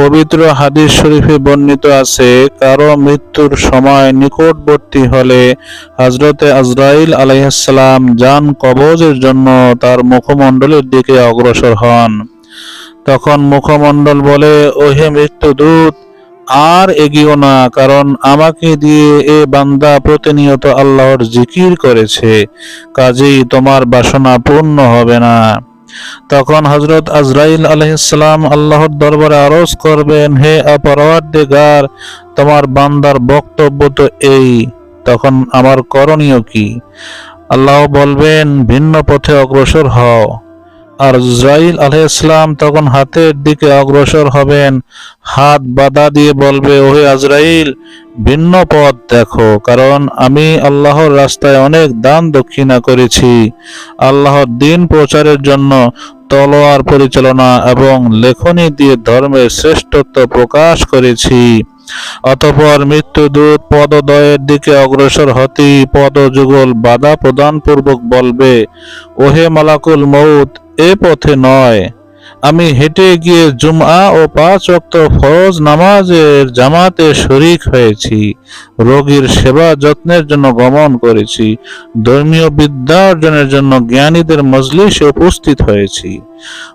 পবিত্র হাদিস শরীফে বর্ণিত আছে, কারও মৃত্যুর সময় নিকটবর্তী হলে হজরতে আজরাইল আলাইহাল্লাম যান কবজের জন্য তার মুখমণ্ডলের দিকে অগ্রসর হন। তখন মুখমণ্ডল বলে, ওহে মৃত্যুদূত, আর এগিও না, কারণ আমাকে দিয়ে এ বান্দা প্রতিনিয়ত আল্লাহর জিকির করেছে, কাজেই তোমার বাসনা পূর্ণ হবে না। তখন হজরত আজরাইল আলহিসাম আল্লাহর দরবারে আরজ করবেন, হে অপরাধেগার তোমার বান্দার বক্তব্য তো এই, তখন আমার করণীয় কি? আল্লাহ বলবেন, ভিন্ন পথে অগ্রসর হও। আর ইসরাইল আলহিসাম তখন হাতের দিকে অগ্রসর হবেন। হাত বাধা দিয়ে বলবে, ওহে আজরাইল, ভিন্ন পথ দেখো, কারণ আমি আল্লাহর রাস্তায় অনেক দান দক্ষিণা করেছি। আল্লাহর দিন প্রচারের জন্য তলোয়ার পরিচালনা এবং লেখনী দিয়ে ধর্মের শ্রেষ্ঠত্ব প্রকাশ করেছি। অতপর মৃত্যুদূত পদদয়ের দিকে অগ্রসর হতেই পদযুগল বাধা প্রদান পূর্বক বলবে, ওহে মালাকুল মৌত এ পথে নয়। আমি হেঁটে গিয়ে জুমআ ও পাঁচ ওয়াক্ত ফরজ নামাজের জামাতে শরিক হয়েছি। রোগীর সেবা যত্নের জন্য গমন করেছি। ধর্মীয় বিদ্যা অর্জনের জন্য জ্ঞানীদের মজলিসে উপস্থিত হয়েছি।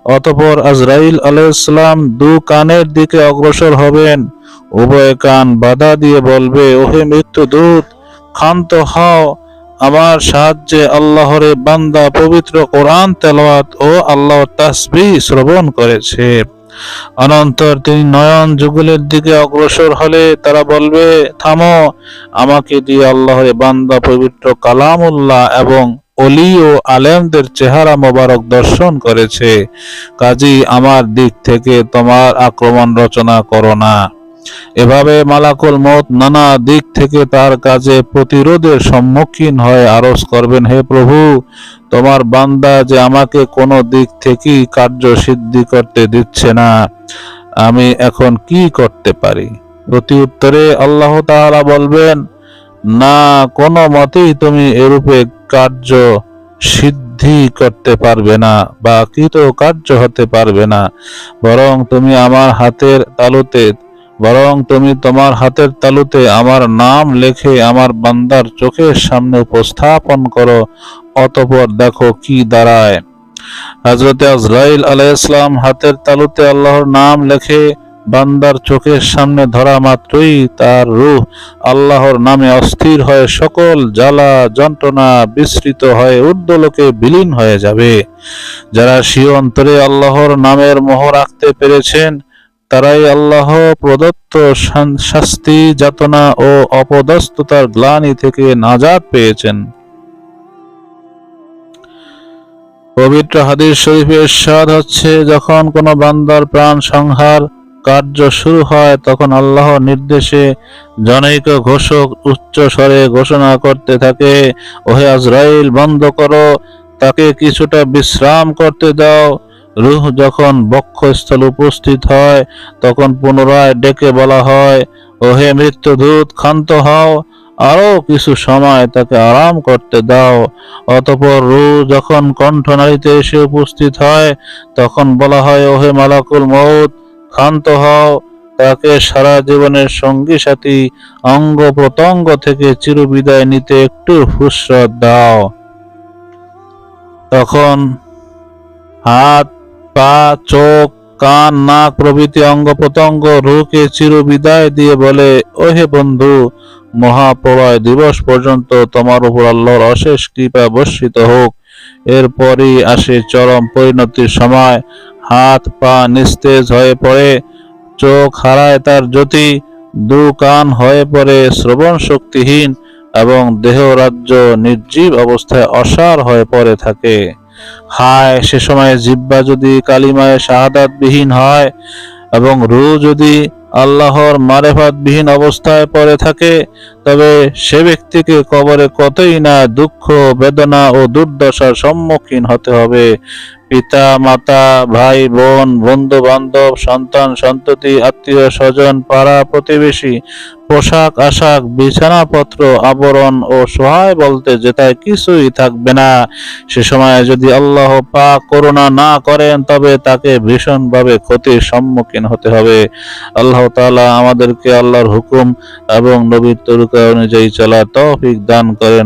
অতপর আজরাইল আলাইসালাম দু কানের দিকে অগ্রসর হবেন। উভয় কান বাধা দিয়ে বলবে, ওহে মৃত্যুদূত ক্ষান্ত হও। আমার সাহায্যে আল্লাহর বান্দা পবিত্র কোরআন তেলাওয়াত ও আল্লাহর তাসবি শ্রবণ করেছে। অনন্তর তিনি নয়ন যুগলের দিকে অগ্রসর হলে তারা বলবে, থামো, আমাকে দিয়ে আল্লাহর বান্দা পবিত্র কালামুল্লাহ এবং অলি ও আলেমদের চেহারা মোবারক দর্শন করেছে। কাজী, আমার দিক থেকে তোমার আক্রমণ রচনা করো না। এভাবে মালাকুল মত নানা দিক থেকে তার কাজে প্রতিরোধের সম্মুখীন হয়ে, আরজ করবেন, হে প্রভু, তোমার বান্দা যে আমাকে কোনো দিক থেকেই কার্য সিদ্ধি করতে দিচ্ছে না, আমি এখন কি করতে পারি? প্রতি উত্তরে আল্লাহ তাআলা বলবেন, না, কোনো মতেই তুমি এরূপে কার্য সিদ্ধি করতে পারবে না, বা কৃত কার্য হতে পারবে না, বরং তুমি আমার হাতের তালুতে বরং তুমি তোমার হাতের তালুতে আমার নাম লেখে আমার বান্দার চোখের সামনে উপস্থাপন করো, অতপর দেখো কি দাঁড়ায়। হজরত আজরাইল আলাইসলাম হাতের তালুতে আল্লাহর নাম লেখে, বান্দার চোখের সামনে ধরা মাত্রই তার রূহ আল্লাহর নামে অস্থির হয়ে সকল জ্বালা, যন্ত্রণা বিস্তৃত হয়ে ঊর্ধ্বলোকে বিলীন হয়ে যাবে। যারা স্বীয় অন্তরে আল্লাহর নামের মোহ রাখতে পেরেছেন তারাই আল্লাহ প্রদত্ত শাস্তি, যাতনা ও অপদস্থতার গ্লানি থেকে নাজাত পেয়েছেন। পবিত্র হাদিস শরীফের স্বাদ হচ্ছে, যখন কোনো বান্দার প্রাণ সংহার কার্য শুরু হয়, তখন আল্লাহর নির্দেশে জনৈক ঘোষক উচ্চ স্বরে ঘোষণা করতে থাকে, ওহে আজরাইল, বন্ধ করো, তাকে কিছুটা বিশ্রাম করতে দাও। রূহ যখন বক্ষস্থল উপস্থিত হয়, তখন পুনরায় ডেকে বলা হয়, ওহে মৃত্যুদূত, ক্ষান্ত হও, আরও কিছু সময় তাকে আরাম করতে দাও। অতপর রু যখন কণ্ঠনালীতে এসে উপস্থিত হয়, তখন বলা হয়, ওহে মালাকুল মৌত ক্ষান্ত হও। তাকে সারা জীবনের সঙ্গী সাথী, অঙ্গ প্রত্যঙ্গ থেকে চিরবিদায় নিতে একটু ফুসরত দাও। তখন হাত পা চোখ, কান, নাক, প্রভৃতি অঙ্গ প্রত্যঙ্গ রুকে চিরবিদায় দিয়ে বলে, ওহে বন্ধু, মহাপ্রলয় দিবস পর্যন্ত তোমার উপর আল্লাহর অশেষ কৃপা বর্ষিত হোক। এরপরই আসে চরম পরিণতির সময়। হাত, পা নিস্তেজ হয়ে পড়ে, চোখ হারায় তার জ্যোতি, দু কান হয়ে পড়ে শ্রবণ শক্তিহীন এবং দেহ রাজ্য নির্জীব অবস্থায় অসার হয়ে পড়ে থাকে। হায়, সে সময় জিব্বা যদি কালিমায় শাহাদাত বিহীন হয় এবং রু যদি আল্লাহর মারেফাতবিহীন অবস্থায় পড়ে থাকে, তবে সে ব্যক্তিকে কবরে কতই না দুঃখ, বেদনা ও দুর্দশার সম্মুখীন হতে হবে। পিতা, মাতা, ভাই, বোন বন্ধু বান্ধব সন্তান, সন্ততি, আত্মীয়, স্বজন, পাড়া, প্রতিবেশী, পোশাক, আশাক, বিছানাপত্র, আবরণ ও সহায় বলতে যেটায় কিছুই থাকবে না। সে সময় যদি আল্লাহ পাক করুণা না করেন, তবে তাকে ভীষণভাবে ক্ষতির সম্মুখীন হতে হবে। আল্লাহ তালা আমাদেরকে আল্লাহর হুকুম এবং নবীর তরিকা অনুযায়ী চলা তৌফিক দান করেন।